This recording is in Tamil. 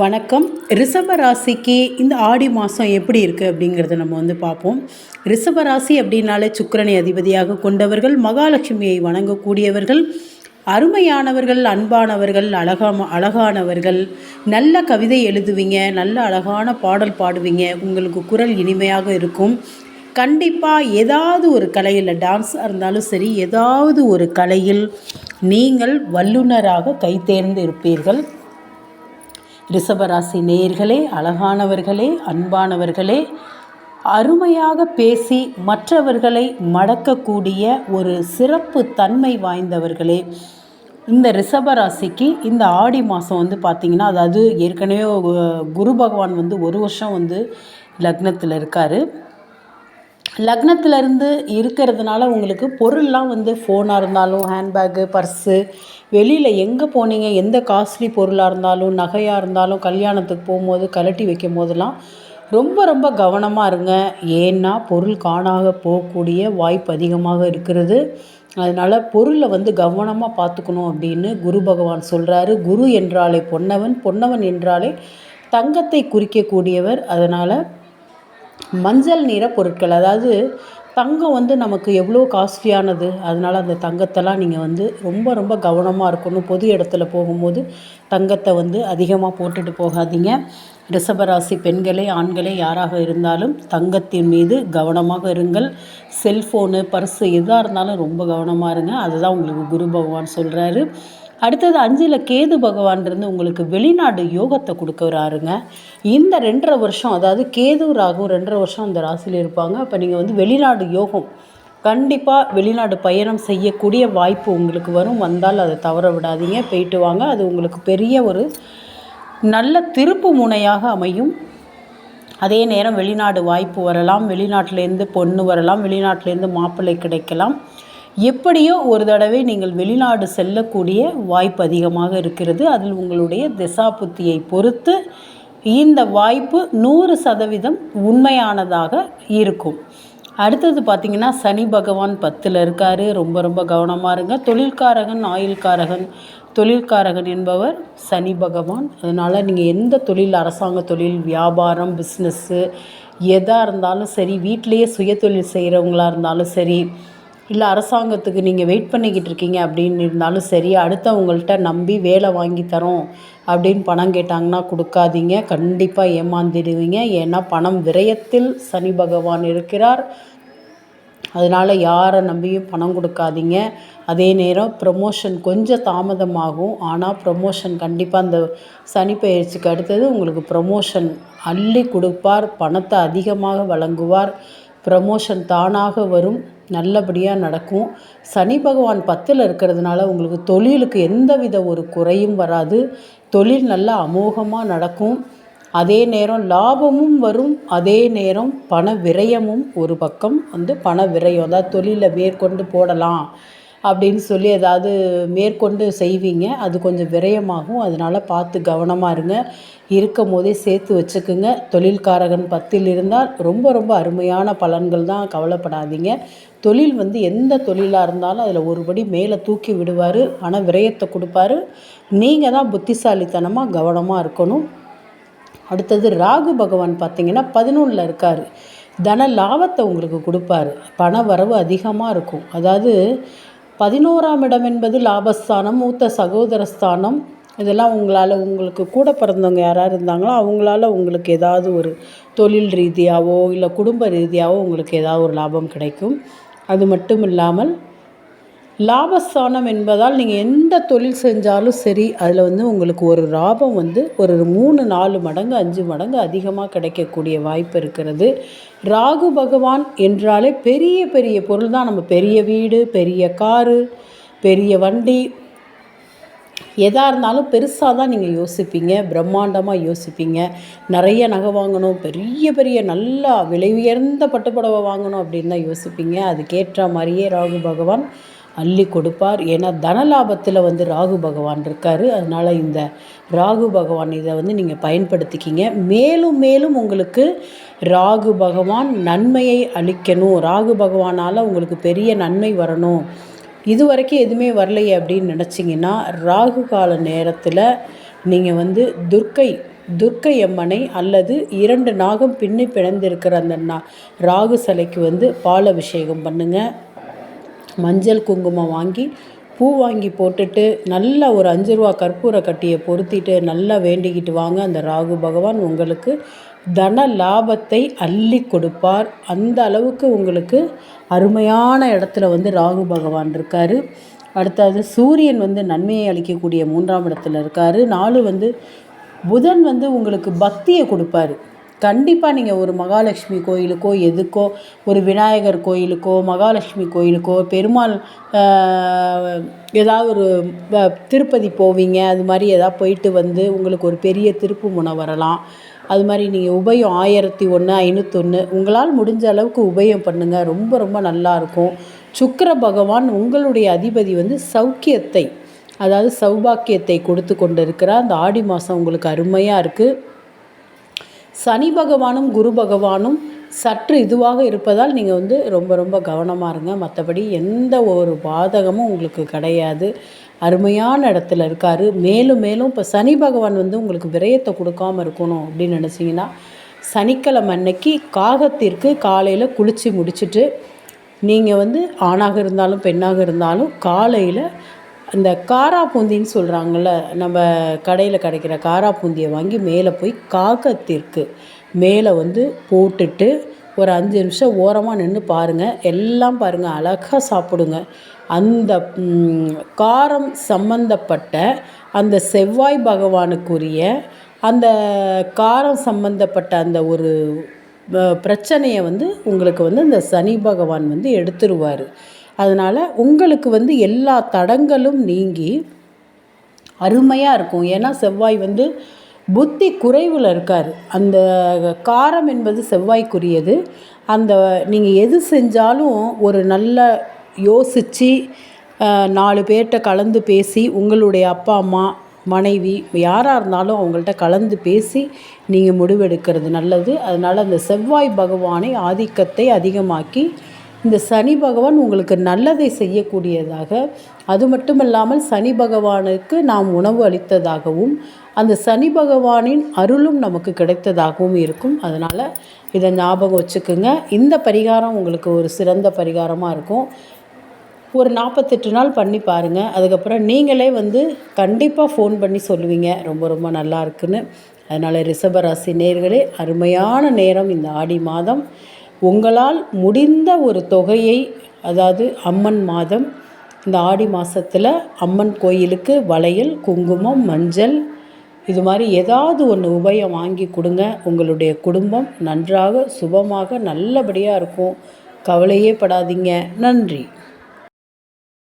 வணக்கம். ரிஷப ராசிக்கு இந்த ஆடி மாதம் எப்படி இருக்குது அப்படிங்கிறத நம்ம வந்து பார்ப்போம். ரிஷப ராசி அப்படின்னாலே சுக்கரனை அதிபதியாக கொண்டவர்கள் மகாலட்சுமியை வணங்கக்கூடியவர்கள் அருமையானவர்கள் அன்பானவர்கள் அழகா அழகானவர்கள் நல்ல கவிதை எழுதுவீங்க நல்ல அழகான பாடல் பாடுவீங்க உங்களுக்கு குரல் இனிமையாக இருக்கும். கண்டிப்பாக ஏதாவது ஒரு கலையில் டான்ஸாக இருந்தாலும் சரி ஏதாவது ஒரு கலையில் நீங்கள் வல்லுனராக கைத்தேர்ந்து இருப்பீர்கள். ரிஷபராசி நேயர்களே அழகானவர்களே அன்பானவர்களே அருமையாக பேசி மற்றவர்களை மடக்கக்கூடிய ஒரு சிறப்பு தன்மை வாய்ந்தவர்களே. இந்த ரிஷபராசிக்கு இந்த ஆடி மாதம் வந்து பார்த்திங்கன்னா அதாவது ஏற்கனவே குரு பகவான் வந்து ஒரு வருஷம் வந்து லக்னத்தில் இருக்கார். லக்னத்திலேருந்து இருக்கிறதுனால உங்களுக்கு பொருள்லாம் வந்து ஃபோனாக இருந்தாலும் ஹேண்ட்பேக்கு பர்ஸு வெளியில் எங்கே போனீங்க? எந்த காஸ்ட்லி பொருளாக இருந்தாலும் நகையாக இருந்தாலும் கல்யாணத்துக்கு போகும்போது கழட்டி வைக்கும் போதெல்லாம் ரொம்ப ரொம்ப கவனமாக இருங்க. ஏன்னா பொருள் காணாக போகக்கூடிய வாய்ப்பு அதிகமாக இருக்கிறது. அதனால் பொருளை வந்து கவனமாக பார்த்துக்கணும் அப்படின்னு குரு பகவான் சொல்கிறாரு குரு என்றாலே பொன்னவன் பொன்னவன் என்றாலே தங்கத்தை குறிக்கக்கூடியவர். அதனால் மஞ்சள் நிற பொருட்கள் அதாவது தங்கம் வந்து நமக்கு எவ்வளோ காஸ்ட்லியானது? அதனால் அந்த தங்கத்தெல்லாம் நீங்கள் வந்து ரொம்ப ரொம்ப கவனமாக இருக்கணும். பொது இடத்துல போகும்போது தங்கத்தை வந்து அதிகமாக போட்டுட்டு போகாதீங்க. ரிஷபராசி பெண்களே ஆண்களே யாராக இருந்தாலும் தங்கத்தின் மீது கவனமாக இருங்கள். செல்ஃபோனு பர்ஸு எதாக இருந்தாலும் ரொம்ப கவனமாக இருங்க. அதுதான் உங்களுக்கு குரு பகவான் சொல்கிறாரு அடுத்தது அஞ்சில் கேது பகவான் இருந்து உங்களுக்கு வெளிநாடு யோகத்தை கொடுக்குறாருங்க இந்த ரெண்டரை வருஷம் அதாவது கேது ராகும் ரெண்டரை வருஷம் அந்த ராசியில் இருப்பாங்க. அப்போ நீங்கள் வந்து வெளிநாடு யோகம் கண்டிப்பாக வெளிநாடு பயணம் செய்யக்கூடிய வாய்ப்பு உங்களுக்கு வரும். வந்தால் அதை தவற விடாதீங்க. போயிட்டு வாங்க. அது உங்களுக்கு பெரிய ஒரு நல்ல திருப்பு முனையாக அமையும். அதே நேரம் வெளிநாடு வாய்ப்பு வரலாம். வெளிநாட்டிலேருந்து பொண்ணு வரலாம். வெளிநாட்டிலேருந்து மாப்பிள்ளை கிடைக்கலாம். எப்படியோ ஒரு தடவை நீங்கள் வெளிநாடு செல்லக்கூடிய வாய்ப்பு அதிகமாக இருக்கிறது. அதில் உங்களுடைய திசாபுத்தியை பொறுத்து இந்த வாய்ப்பு நூறு சதவீதம் உண்மையானதாக இருக்கும். அடுத்தது பார்த்திங்கன்னா சனி பகவான் பத்தில் இருக்கார். ரொம்ப ரொம்ப கவனமாக இருங்க. தொழில்காரகன் ஆயுள்காரகன் தொழில்காரகன் என்பவர் சனி பகவான். அதனால் நீங்கள் எந்த தொழில் அரசாங்க தொழில் வியாபாரம் பிஸ்னஸ்ஸு எதாக இருந்தாலும் சரி வீட்டிலேயே சுயதொழில் செய்கிறவங்களாக இருந்தாலும் சரி இல்லை அரசாங்கத்துக்கு நீங்கள் வெயிட் பண்ணிக்கிட்டு இருக்கீங்க அப்படின்னு இருந்தாலும் சரி அடுத்தவங்கள்ட்ட நம்பி வேலை வாங்கி தரோம் அப்படின்னு பணம் கேட்டாங்கன்னா கொடுக்காதீங்க. கண்டிப்பாக ஏமாந்துடுவீங்க. ஏன்னா பணம் விரயத்தில் சனி பகவான் இருக்கிறார். அதனால் யாரை நம்பியும் பணம் கொடுக்காதீங்க. அதே நேரம் ப்ரமோஷன் கொஞ்சம் தாமதமாகும். ஆனால் ப்ரமோஷன் கண்டிப்பாக அந்த சனி பயிற்சிக்கு அடுத்தது உங்களுக்கு ப்ரமோஷன் அள்ளி கொடுப்பார். பணத்தை அதிகமாக வழங்குவார். ப்ரமோஷன் தானாக வரும் நல்லபடியாக நடக்கும். சனி பகவான் பத்தில் இருக்கிறதுனால உங்களுக்கு தொழிலுக்கு எந்தவித ஒரு குறையும் வராது. தொழில் நல்லா அமோகமாக நடக்கும். அதே நேரம் லாபமும் வரும். அதே நேரம் பண விரயமும் ஒரு பக்கம். வந்து பண விரயம் அதாவது தொழிலை மேற்கொண்டு போடலாம். அப்படின்னு சொல்லி ஏதாவது மேற்கொண்டு செய்வீங்க. அது கொஞ்சம் விரயமாகும். அதனால் பார்த்து கவனமாக இருங்க. இருக்கும் போதே சேர்த்து வச்சுக்குங்க. தொழில்காரகன் பத்தில் இருந்தால் ரொம்ப ரொம்ப அருமையான பலன்கள் தான் கவலைப்படாதீங்க. தொழில் வந்து எந்த தொழிலாக இருந்தாலும் அதில் ஒருபடி மேலே தூக்கி விடுவார். ஆனால் விரயத்தை கொடுப்பாரு. நீங்கள் தான் புத்திசாலித்தனமாக கவனமாக இருக்கணும். அடுத்தது ராகு பகவான் பார்த்தீங்கன்னா பதினொன்றில் இருக்கார். தன லாபத்தை உங்களுக்கு கொடுப்பாரு. பண வரவு அதிகமாக இருக்கும். அதாவது பதினோராம் இடம் என்பது லாபஸ்தானம் மூத்த சகோதரஸ்தானம். இதெல்லாம் உங்களால் உங்களுக்கு கூட பிறந்தவங்க யாராக இருந்தாங்களோ அவங்களால உங்களுக்கு ஏதாவது ஒரு தொழில் ரீதியாகவோ இல்லை குடும்ப ரீதியாகவோ உங்களுக்கு ஏதாவது ஒரு லாபம் கிடைக்கும். அது மட்டும் இல்லாமல் லாபஸ்தானம் என்பதால் நீங்கள் எந்த தொழில் செஞ்சாலும் சரி அதில் வந்து உங்களுக்கு ஒரு லாபம் வந்து ஒரு மூணு நாலு மடங்கு அஞ்சு மடங்கு அதிகமாக கிடைக்கக்கூடிய வாய்ப்பு இருக்கிறது. ராகு பகவான் என்றாலே பெரிய பெரிய பொருள் தான். நம்ம பெரிய வீடு பெரிய காரு பெரிய வண்டி எதாக இருந்தாலும் பெருசாக தான் நீங்கள் யோசிப்பீங்க. பிரம்மாண்டமாக யோசிப்பீங்க. நிறைய நகை வாங்கணும் பெரிய பெரிய நல்லா விலை உயர்ந்த பட்டுப்புடவை வாங்கணும் அப்படின்னு தான் யோசிப்பீங்க. அதுக்கேற்ற மாதிரியே ராகு பகவான் அள்ளி கொடுப்பார். ஏன்னா தனலாபத்தில் வந்து ராகு பகவான் இருக்கார். அதனால் இந்த ராகு பகவான் இதை வந்து நீங்கள் பயன்படுத்திக்கிங்க. மேலும் மேலும் உங்களுக்கு ராகு பகவான் நன்மையை அளிக்கணும். ராகு பகவானால் உங்களுக்கு பெரிய நன்மை வரணும். இது வரைக்கும் எதுவுமே வரலையே அப்படின்னு நினச்சிங்கன்னா ராகு கால நேரத்தில் நீங்கள் வந்து துர்க்கை துர்க்கை அம்மனை அல்லது இரண்டு நாகம் பின்னி பிணைந்திருக்கிற அந்த நா ராகு சிலைக்கு வந்து பால் அபிஷேகம் பண்ணுங்கள் மஞ்சள் குங்குமம் வாங்கி பூ வாங்கி போட்டுட்டு நல்ல ஒரு அஞ்சு ரூபா கற்பூர கட்டியை பொருத்திட்டு நல்லா வேண்டிக்கிட்டு வாங்க. அந்த ராகு பகவான் உங்களுக்கு தன லாபத்தை அள்ளி கொடுப்பார். அந்த அளவுக்கு உங்களுக்கு அருமையான இடத்துல வந்து ராகு பகவான் இருக்கார். அடுத்தது சூரியன் வந்து நன்மையை அளிக்கக்கூடிய மூன்றாம் இடத்துல இருக்கார். நாலு வந்து புதன் வந்து உங்களுக்கு பக்தியை கொடுப்பாரு. கண்டிப்பாக நீங்கள் ஒரு மகாலட்சுமி கோயிலுக்கோ எதுக்கோ ஒரு விநாயகர் கோயிலுக்கோ மகாலட்சுமி கோயிலுக்கோ பெருமாள் ஏதாவது ஒரு திருப்பதி போவீங்க அது மாதிரி எதாவது போயிட்டு வந்து உங்களுக்கு ஒரு பெரிய திருப்பு முனை வரலாம். அது மாதிரி நீங்கள் உபயம் ஆயிரத்தி ஒன்று ஐநூற்றொன்று உங்களால் முடிஞ்ச அளவுக்கு உபயம் பண்ணுங்கள் ரொம்ப ரொம்ப நல்லாயிருக்கும் சுக்கர பகவான் உங்களுடைய அதிபதி வந்து சௌக்கியத்தை அதாவது சௌபாக்கியத்தை கொடுத்து கொண்டு இருக்கிறார் அந்த ஆடி மாதம் உங்களுக்கு அருமையாக இருக்குது சனி பகவானும் குரு பகவானும் சற்று இதுவாக இருப்பதால் நீங்கள் வந்து ரொம்ப ரொம்ப கவனமாக இருங்க. மற்றபடி எந்த ஒரு பாதகமும் உங்களுக்கு கிடையாது. அருமையான இடத்துல இருக்கார். மேலும் மேலும் இப்போ சனி பகவான் வந்து உங்களுக்கு விரயத்தை கொடுக்காமல் இருக்கணும் அப்படின்னு நினச்சிங்கன்னா சனிக்கிழமை அன்னைக்கு காகத்திற்கு காலையில் குளித்து முடிச்சுட்டு நீங்கள் வந்து ஆணாக இருந்தாலும் பெண்ணாக இருந்தாலும் காலையில் அந்த காரா பூந்தின்னு சொல்கிறாங்கள்ல நம்ம கடையில் கிடைக்கிற காரா பூந்தியை வாங்கி மேலே போய் காகத்திற்கு மேலே வந்து போட்டுட்டு ஒரு அஞ்சு நிமிஷம் ஓரமாக நின்று பாருங்கள் எல்லாம் பாருங்கள் அழகாக சாப்பிடுங்க. அந்த காரம் சம்பந்தப்பட்ட அந்த செவ்வாய் பகவானுக்குரிய அந்த காரம் சம்பந்தப்பட்ட அந்த ஒரு பிரச்சனையை வந்து உங்களுக்கு வந்து இந்த சனி பகவான் வந்து எடுத்துருவார். அதனால் உங்களுக்கு வந்து எல்லா தடங்களும் நீங்கி அருமையாக இருக்கும். ஏன்னா செவ்வாய் வந்து புத்தி குறைவில் இருக்கார். அந்த காரம் என்பது செவ்வாய்க்குரியது. அந்த நீங்கள் எது செஞ்சாலும் ஒரு நல்ல யோசித்து நாலு பேர்கிட்ட கலந்து பேசி உங்களுடைய அப்பா அம்மா மனைவி யாராக இருந்தாலும் அவங்கள்ட்ட கலந்து பேசி நீங்கள் முடிவெடுக்கிறது நல்லது. அதனால் அந்த செவ்வாய் பகவானை ஆதிக்கத்தை அதிகமாக்கி இந்த சனி பகவான் உங்களுக்கு நல்லதை செய்யக்கூடியதாக அது மட்டும் இல்லாமல் சனி பகவானுக்கு நாம் உணவு அளித்ததாகவும் அந்த சனி பகவானின் அருளும் நமக்கு கிடைத்ததாகவும் இருக்கும். அதனால் இதை ஞாபகம் வச்சுக்கோங்க. இந்த பரிகாரம் உங்களுக்கு ஒரு சிறந்த பரிகாரமாக இருக்கும். ஒரு நாற்பத்தெட்டு நாள் பண்ணி பாருங்கள் அதுக்கப்புறம் நீங்களே வந்து கண்டிப்பாக ஃபோன் பண்ணி சொல்லுவீங்க. ரொம்ப ரொம்ப நல்லா இருக்குன்னு. அதனால் ரிஷபராசி நேர்களே அருமையான நேரம் இந்த ஆடி மாதம். உங்களால் முடிந்த ஒரு தொகையை அதாவது அம்மன் மாதம் இந்த ஆடி மாதத்தில் அம்மன் கோயிலுக்கு வளையல் குங்குமம் மஞ்சள் இது மாதிரி ஏதாவது ஒன்று உபயம் வாங்கி கொடுங்க. உங்களுடைய குடும்பம் நன்றாக சுபமாக நல்லபடியாக இருக்கும். கவலையே படாதீங்க. நன்றி.